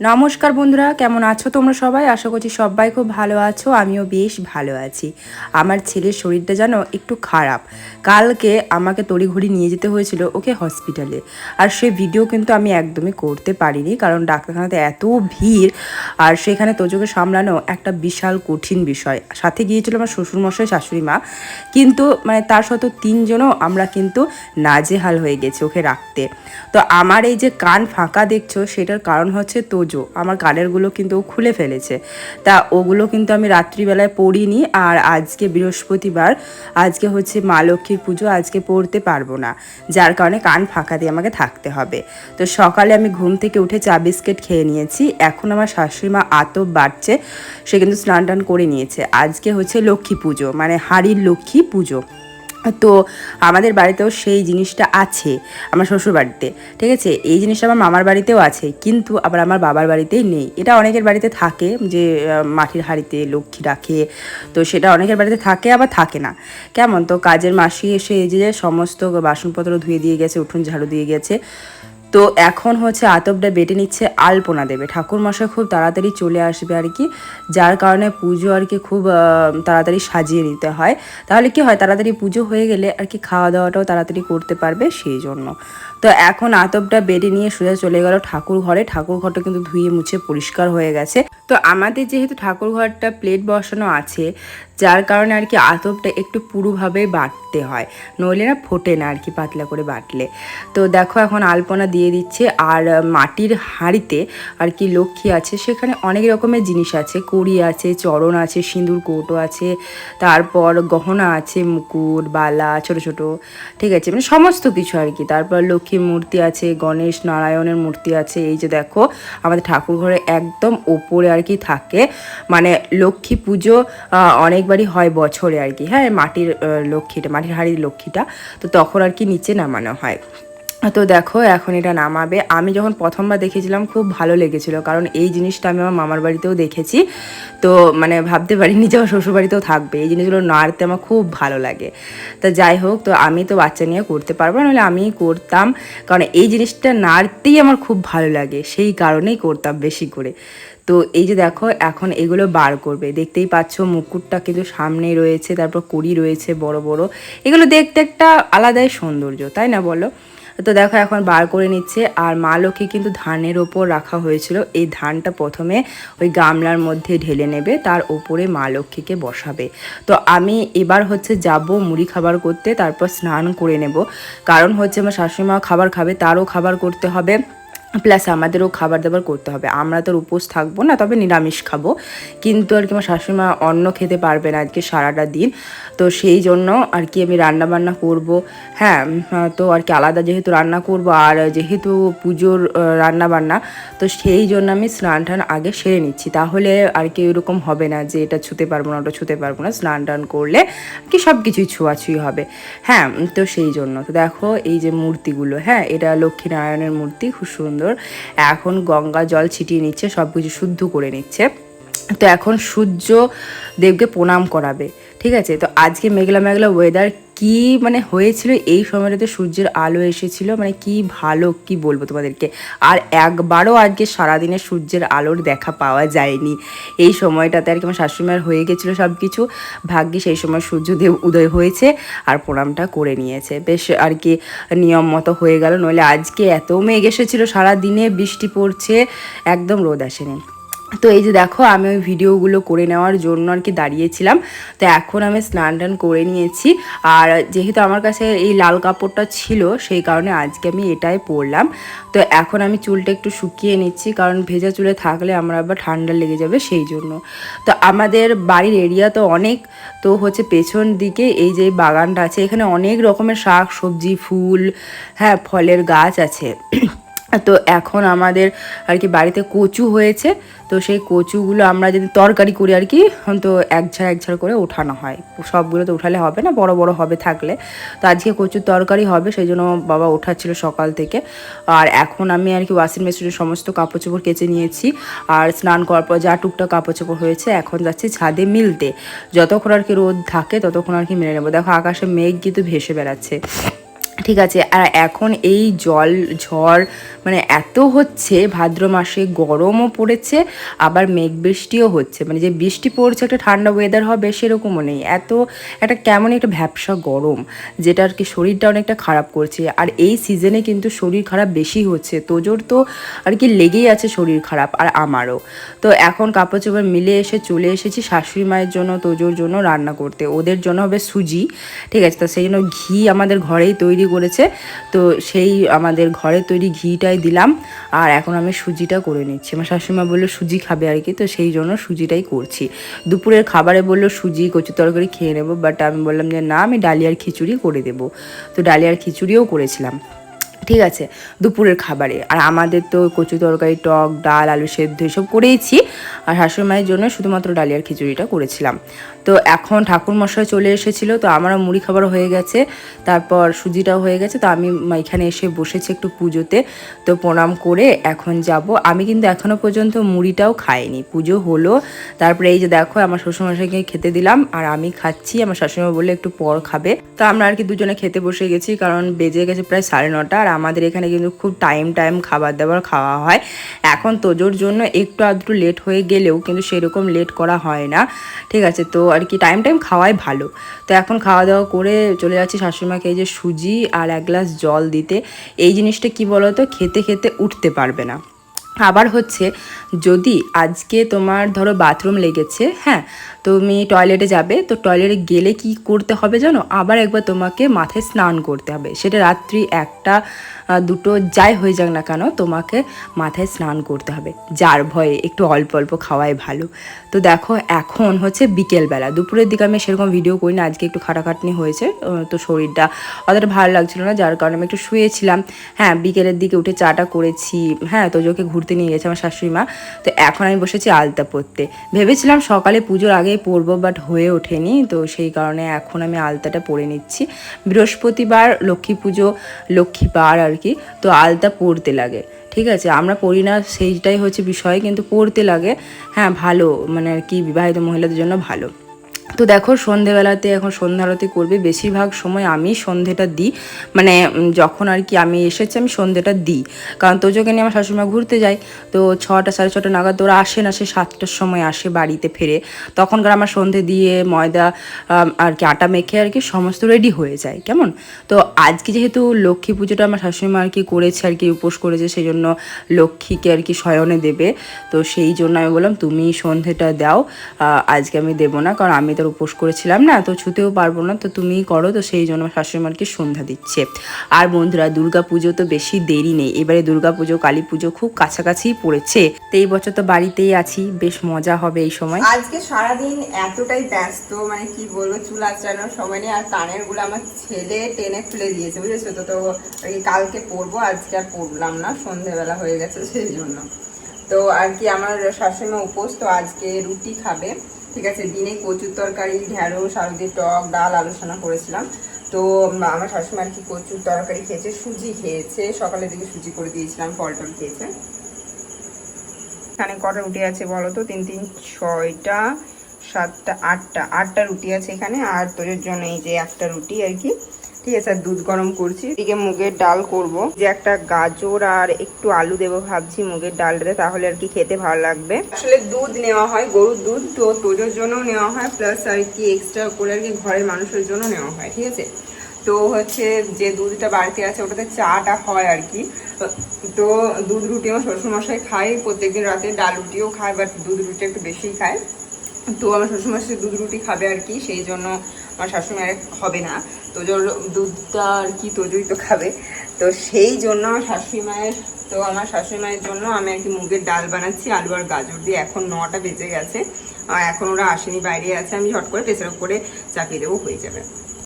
নমস্কার বন্ধুরা, কেমন আছো তোমরা সবাই? আশা করছি সবাই খুব ভালো আছো, আমিও বেশ ভালো আছি। আমার ছেলের শরীরটা যেন একটু খারাপ। কালকে আমাকে তড়িঘড়ি নিয়ে যেতে হয়েছিল ওকে হসপিটালে। আর সে ভিডিও কিন্তু আমি একদমই করতে পারিনি, কারণ ডাক্তারখানাতে এত ভিড়, আর সেখানে তোজোকে সামলানো একটা বিশাল কঠিন বিষয়। সাথে গিয়েছিল আমার শ্বশুরমশাই, শাশুড়ি মা। কিন্তু মানে তার সত্ত্বেও তিনজনও আমরা কিন্তু নাজেহাল হয়ে গেছি ওকে রাখতে। তো আমার এই যে কান ফাঁকা দেখছ, সেটার কারণ হচ্ছে তোজো আমার কানেরগুলো কিন্তু ও খুলে ফেলেছে। তা ওগুলো কিন্তু আমি রাত্রিবেলায় পড়িনি আর আজকে বৃহস্পতিবার, আজকে হচ্ছে মা লক্ষ্মীর পুজো, আজকে পড়তে পারব না। যার কারণে কান ফাঁকা দিয়ে আমাকে থাকতে হবে। তো সকালে আমি ঘুম থেকে উঠে চা বিস্কিট খেয়ে নিয়েছি। এখন আমার শাশুড়ি মা আতপ বাড়ছে, সে কিন্তু স্নান টান করে নিয়েছে। আজকে হচ্ছে লক্ষ্মী পুজো মানে হাড়ির লক্ষ্মী পুজো। তো আমাদের বাড়িতেও সেই জিনিসটা আছে, আমার শ্বশুর বাড়িতে, ঠিক আছে? এই জিনিসটা আমার মামার বাড়িতেও আছে, কিন্তু আবার আমার বাবার বাড়িতেই নেই। এটা অনেকের বাড়িতে থাকে যে মাটির হাড়িতে লক্ষ্মী রাখে, তো সেটা অনেকের বাড়িতে থাকে, আবার থাকে না। কেমন? তো কাজের মাসি এসে এই যে সমস্ত বাসনপত্র ধুয়ে দিয়ে গেছে, উঠোন ঝাড়ু দিয়ে গেছে তো এখন হচ্ছে আতপটা বেটে নিচ্ছে, আলপনা দেবে। ঠাকুর মশাই খুব তাড়াতাড়ি চলে আসবে আর কি, যার কারণে পুজো আর কি খুব তাড়াতাড়ি সাজিয়ে নিতে হয়। তাহলে কি হয়, তাড়াতাড়ি পুজো হয়ে গেলে আর কি খাওয়া দাওয়াটাও তাড়াতাড়ি করতে পারবে সেই জন্য। তো এখন আতপটা বেটে নিয়ে সোজা চলে গেল ঠাকুর ঘরে। ঠাকুর ঘরটা কিন্তু ধুয়ে মুছে পরিষ্কার হয়ে গেছে। তো আমাদের যেহেতু ঠাকুর ঘরটা প্লেট বসানো আছে যার কারণে আর কি আতপটা একটু পুরোভাবে বাটতে হয়। নইলে না ফোটে না আর কি পাতলা করে বাটলে। তো দেখো এখন আলপনা দিয়ে দিচ্ছে আর মাটির হাঁড়িতে আর কি লক্ষ্মী আছে। সেখানে অনেক রকমের জিনিস আছে। কড়ি আছে চরণ আছে সিঁদুর কৌটো আছে তারপর গহনা আছে মুকুট বালা ছোট ছোট ঠিক আছে? মানে সমস্ত কিছু আর কি। তারপর লক্ষ্মীর মূর্তি আছে গণেশ নারায়ণের মূর্তি আছে। এই যে দেখো আমাদের ঠাকুর ঘরে একদম ওপরে আর কি থাকে। মানে লক্ষ্মী পুজো আহ, অনেকবারই হয় বছরে আর কি। হ্যাঁ মাটির লক্ষ্মীটা, মাটির হাড়ির লক্ষ্মীটা। তো তখন আর কি নিচে নামানো হয়। তো দেখো, এখন এটা নামাবে। আমি যখন প্রথমবার দেখেছিলাম, খুব ভালো লেগেছিল। কারণ এই জিনিসটা আমি আমার মামার বাড়িতেও দেখেছি। তো মানে ভাবতে পারিনি যে আমার শ্বশুর বাড়িতেও থাকবে। এই জিনিসগুলো নাড়তে আমার খুব ভালো লাগে। তা যাই হোক, তো আমি তো বাচ্চা নিয়ে করতে পারব নাহলে আমিই করতাম। কারণ এই জিনিসটা নাড়তেই আমার খুব ভালো লাগে। সেই কারণেই করতাম বেশি করে। তো এই যে দেখো, এখন এগুলো বার করবে। দেখতেই পাচ্ছ, মুকুটটা কিন্তু সামনেই রয়েছে, তারপর কুড়ি রয়েছে বড় বড়। এগুলো দেখতে একটা আলাদাই সৌন্দর্য, তাই না বলো? তো দেখো, এখন বার করে নিচ্ছে। আর মা লক্ষ্মী কিন্তু ধানের ওপর রাখা হয়েছিল। এই ধানটা প্রথমে ওই গামলার মধ্যে ঢেলে নেবে, তার ওপরে মা লক্ষ্মীকে বসাবে। তো আমি এবার হচ্ছে যাব মুড়ি খাবার করতে, তারপর স্নান করে নেব। কারণ হচ্ছে আমার শাশুড়ি মা খাবার খাবে, তারও খাবার করতে হবে। প্লাস আমাদেরও খাবার দাবার করতে হবে। আমরা তো উপোস থাকব না, তবে নিরামিষ খাব। কিন্তু আর কি আমার শাশুড়িমা অন্ন খেতে পারবে না আজকে সারাটা দিন। তো সেই জন্য আর কি আমি রান্না বান্না করব। হ্যাঁ তো আর কি আলাদা যেহেতু রান্না করব, আর যেহেতু পুজোর রান্না বান্না তো সেই জন্য আমি স্নান টান আগে সেরে নিচ্ছি। তাহলে আর কি এরকম হবে না যে এটা ছুতে পারব না, ওটা ছুতে পারব না। স্নান টান করলে কি সব কিছুই ছোঁয়াছুঁই হবে। হ্যাঁ তো সেই জন্য। তো দেখো এই যে মূর্তিগুলো হ্যাঁ এটা লক্ষ্মীনারায়ণের মূর্তি, খুব সুন্দর এখন গঙ্গা জল ছিটিয়ে নিচ্ছে সব কিছু শুদ্ধ করে নিচ্ছে। তো এখন সূর্য দেবকে প্রণাম করাবে, ঠিক আছে? তো আজকে মেঘলা মেঘলা ওয়েদার কি মানে হয়েছিল এই সময়টাতে সূর্যের আলো এসেছিল? মানে কি ভালো, কি বলব তোমাদেরকে? আর একবারও আজকে সারাদিনে সূর্যের আলোর দেখা পাওয়া যায়নি। এই সময়টাতে আর কি আমার শাশুড়িমার হয়ে গেছিল সব কিছু ভাগ্যে সেই সময় সূর্যদেব উদয় হয়েছে আর প্রণামটা করে নিয়েছে। বেশ আর কি নিয়ম মতো হয়ে গেল। নইলে আজকে এত মেঘ এসেছিল সারাদিনে, বৃষ্টি পড়ছে, একদম রোদ আসেনি। তো এই যে দেখো, আমি ওই ভিডিওগুলো করে নেওয়ার জন্য আর কি দাঁড়িয়েছিলাম। তো এখন আমি স্নান টান করে নিয়েছি। আর যেহেতু আমার কাছে এই লাল কাপড়টা ছিল, সেই কারণে আজকে আমি এটাই পরলাম। তো এখন আমি চুলটা একটু শুকিয়ে নিচ্ছি, কারণ ভেজা চুলে থাকলে আমার আবার ঠান্ডা লেগে যাবে সেই জন্য। তো আমাদের বাড়ির এরিয়া তো অনেক, তো হচ্ছে পেছন দিকে এই যে বাগানটা আছে, এখানে অনেক রকমের শাক, সবজি, ফুল হ্যাঁ ফলের গাছ আছে। তো এখন আমাদের আর কি বাড়িতে কচু হয়েছে, তো সেই কচুগুলো আমরা যদি তরকারি করি আর কি, তো এক ঝাড় এক ঝাড় করে ওঠানো হয়। সবগুলো তো উঠালে হবে না, বড় বড় হবে থাকলে। তো আজকে কচুর তরকারি হবে, সেই জন্য বাবা ওঠাচ্ছিল সকাল থেকে। আর এখন আমি আর কি ওয়াশিং মেশিনের সমস্ত কাপড় চোপড় কেচে নিয়েছি। আর স্নান করার পর যা টুকটাক কাপড় চোপড় হয়েছে, এখন যাচ্ছি ছাদে মিলতে। যতক্ষণ আর কি রোদ থাকে, ততক্ষণ আর কি মেরে নেব। দেখো আকাশে মেঘ কিন্তু ভেসে বেড়াচ্ছে। ঠিক আছে, আর এখন এই জল, ঝড় মানে এত হচ্ছে, ভাদ্র মাসে গরমও পড়েছে, আবার মেঘ বৃষ্টিও হচ্ছে। মানে যে বৃষ্টি পড়ছে, একটা ঠান্ডা ওয়েদার হবে সেরকমও নেই। এত, একটা কেমন একটা ভ্যাবসা গরম, যেটা আর কি শরীরটা অনেকটা খারাপ করছে। আর এই সিজনে কিন্তু শরীর খারাপ বেশি হচ্ছে। তোজোর তো আর কি লেগেই আছে শরীর খারাপ, আর আমারও। তো এখন কাপড় চোপড় মিলে এসে চলে এসেছি শাশুড়ি মায়ের জন্য, তোজোর জন্য রান্না করতে। ওদের জন্য হবে সুজি, ঠিক আছে? তো সেই জন্য ঘি আমাদের ঘরেই তৈরি করেছে তো সেই আমাদের ঘরে তৈরি ঘিটাই দিলাম আর এখন আমি সুজিটা করে নিচ্ছি। আমার শাশুড়িমা বলল, সুজি খাবে আর কি। তো সেই জন্য সুজিটাই করছি। দুপুরের খাবারে বলল, সুজি কচু তরকারি খেয়ে নেব। বাট আমি বললাম যে, না, আমি ডালিয়ার খিচুড়ি করে দেবো। তো ডালিয়ার খিচুড়িও করেছিলাম। ঠিক আছে, দুপুরের খাবারে। আর আমাদের তো কচু তরকারি, টক, ডাল, আলু সেদ্ধ এসব করেইছি। আর শাশুড়ি মায়ের জন্য শুধুমাত্র ডালিয়ার খিচুড়িটা করেছিলাম। তো এখন ঠাকুর মশাই চলে এসেছিল, তো আমারও মুড়ি খাবার হয়ে গেছে। তারপর সুজিটাও হয়ে গেছে, তো আমি এখানে এসে বসেছি একটু পুজোতে। তো প্রণাম করে এখন যাব। আমি কিন্তু এখনও পর্যন্ত মুড়িটাও খাইনি, পুজো হলো। তারপরে এই যে দেখো, আমার শ্বশুরমশাইকে খেতে দিলাম, আর আমি খাচ্ছি, আমার শাশুড়িমা বললে একটু পর খাবে। তো আমরা আর কি দুজনে খেতে বসে গেছি, কারণ বেজে গেছে প্রায় সাড়ে নটা, আর আমাদের এখানে কিন্তু খুব টাইম টাইম খাবার দাবার খাওয়া হয়। এখন তোজোর জন্য একটু আধটু লেট হয়ে গেলেও কিন্তু সেরকম লেট করা হয় না। ঠিক আছে, তো আর কি টাইম টাইম খাওয়াই ভালো। তো এখন খাওয়া দাওয়া করে চলে যাচ্ছি শাশুড়িমাকে এই যে সুজি আর এক গ্লাস জল দিতে। এই জিনিসটা কি বলতো? খেতে খেতে উঠতে পারবে না। আবার হচ্ছে, যদি আজকে তোমার ধরো বাথরুম লেগেছে হ্যাঁ তুমি টয়লেটে যাবে, তো টয়লেটে গেলে কি করতে হবে জানো? আবার একবার তোমাকে মাথায় স্নান করতে হবে। সেটা রাত্রি একটা দুটো যাই হয়ে যাক না কেন, তোমাকে মাথায় স্নান করতে হবে। যার ভয়ে একটু অল্প অল্প খাওয়াই ভালো। তো দেখো, এখন হচ্ছে বিকেলবেলা। দুপুরের দিকে আমি সেরকম ভিডিও করি না, আজকে একটু খাটাখাটনি হয়েছে তো শরীরটা অতটা ভালো লাগছিল না, যার কারণে আমি একটু শুয়েছিলাম। হ্যাঁ বিকেলের দিকে উঠে চাটা করেছি। হ্যাঁ তো তোজোকে ঘুরতে নিয়ে গেছে আমার শাশুড়ি মা। তো এখন আমি বসেছি আলতা পরতে। ভেবেছিলাম সকালে পুজোর আগেই পরবো বাট হয়ে ওঠেনি। তো সেই কারণে এখন আমি আলতাটা পরে নিচ্ছি। বৃহস্পতিবার লক্ষ্মী পুজো লক্ষ্মীবার আর কি? তো আলতা পড়তে লাগে। ঠিক আছে? আমরা পড়ি না, সেইটাই হচ্ছে বিষয়, কিন্তু পড়তে লাগে। হ্যাঁ ভালো। মানে আর কি, বিবাহিত মহিলাদের জন্য ভালো। তো দেখো, সন্ধেবেলাতে এখন সন্ধ্যা আরতি করবে। বেশিরভাগ সময় আমি সন্ধেটা দিই। মানে যখন আর কি আমি এসেছি, আমি সন্ধেটা দিই। কারণ তোজোকে নিয়ে আমার শাশুড়িমা ঘুরতে যাই তো ছটা, সাড়ে ছটা নাগাদ ওরা আসে না, সে সাতটার সময় আসে বাড়িতে ফেরে। তখনকার আমার সন্ধে দিয়ে ময়দা আর কি আটা মেখে আর কি সমস্ত রেডি হয়ে যায়, কেমন? তো আজকে যেহেতু লক্ষ্মী পুজোটা আমার শাশুড়িমা আর কি করেছে, আর কি উপোস করেছে সেই জন্য লক্ষ্মীকে আর কি শয়নে দেবে। তো সেই জন্য আমি বললাম, তুমি সন্ধেটা দাও আজকে আমি দেবো না, কারণ আমি তোর উপোস করেছিলাম না, তো ছুতেও পারব না, তো তুমিই করো, তো সেই জন্য আমার শাশুড়ি মাকে সন্ধ্যা দিচ্ছে। আর বন্ধুরা, দুর্গা পুজো তো বেশি দেরি নেই, এবারে দুর্গা পুজো, কালী পুজো খুব কাছাকাছি পড়েছে, তো এই বছর তো বাড়িতেই আছি, বেশ মজা হবে এই সময়। আজকে সারাদিন এতটাই ব্যস্ত মানে কি বলব, চুল আঁচড়ানোর সময় নেই, আর কানেরগুলো আমার ছেলে টেনে খুলে দিয়েছে, বুঝেছ তো তো কালকে পরবো, আজকে আর পরলাম না, সন্ধেবেলা হয়ে গেছে, সেই জন্য। তো আর কি, আমার শাশুড়িমা উপোস, তো আজকে রুটি খাবে। ঠিক আছে, দিনে কচুর তরকারি, ঢ্যাঁড়স আলু দিয়ে টক, ডাল আলোচনা করেছিলাম। তো আমার শাশুমা আর কি কচুর তরকারি খেয়েছে, সুজি খেয়েছে, সকালের দিকে সুজি করে দিয়েছিলাম, ফল টল খেয়েছে। এখানে কটা রুটি আছে বলো তো? তিন তিন, ছয়টা, সাতটা, আটটা আটটা রুটি আছে এখানে, আর তোদের জন্য এই যে একটা রুটি আর কি। ঠিক আছে দুধ গরম করছি। এদিকে মুগের ডাল করব। যে একটা গাজর আর একটু আলু দেবো ভাবছি মুগের ডালটাতে, তাহলে আর কি খেতে ভালো লাগবে। আসলে দুধ নেওয়া হয়, গরুর দুধ, তো তোজোর জন্য নেওয়া হয় প্লাস আর কি এক্সট্রা করে আর কি ঘরের মানুষের জন্য নেওয়া হয়, ঠিক আছে? তো হচ্ছে যে দুধটা বাড়তি আছে, ওটাতে চাটা হয় আর কি। তো দুধ রুটি আমার শ্বশুরমশাই খায়, প্রত্যেকদিন রাতে ডাল রুটিও খায় বাট দুধ রুটি একটু বেশিই খায়। তো আমার শ্বশুরমশাই দুধ রুটি খাবে আর কি, সেই জন্য আমার শাশুড়ি হবে না। তো জোর দুধটা আর কি তোজোই তো খাবে। তো সেই জন্য আমার শাশুড়ি মায়ের তো আমার শাশুড়ি মায়ের জন্য আমি আর কি মুগের ডাল বানাচ্ছি, আলু আর গাজর দিয়ে। এখন নটা বেজে গেছে, আর এখন ওরা আসেনি, বাইরে আছে, আমি ঝট করে প্রেসার করে চাপিয়ে দেবো, হয়ে যাবে।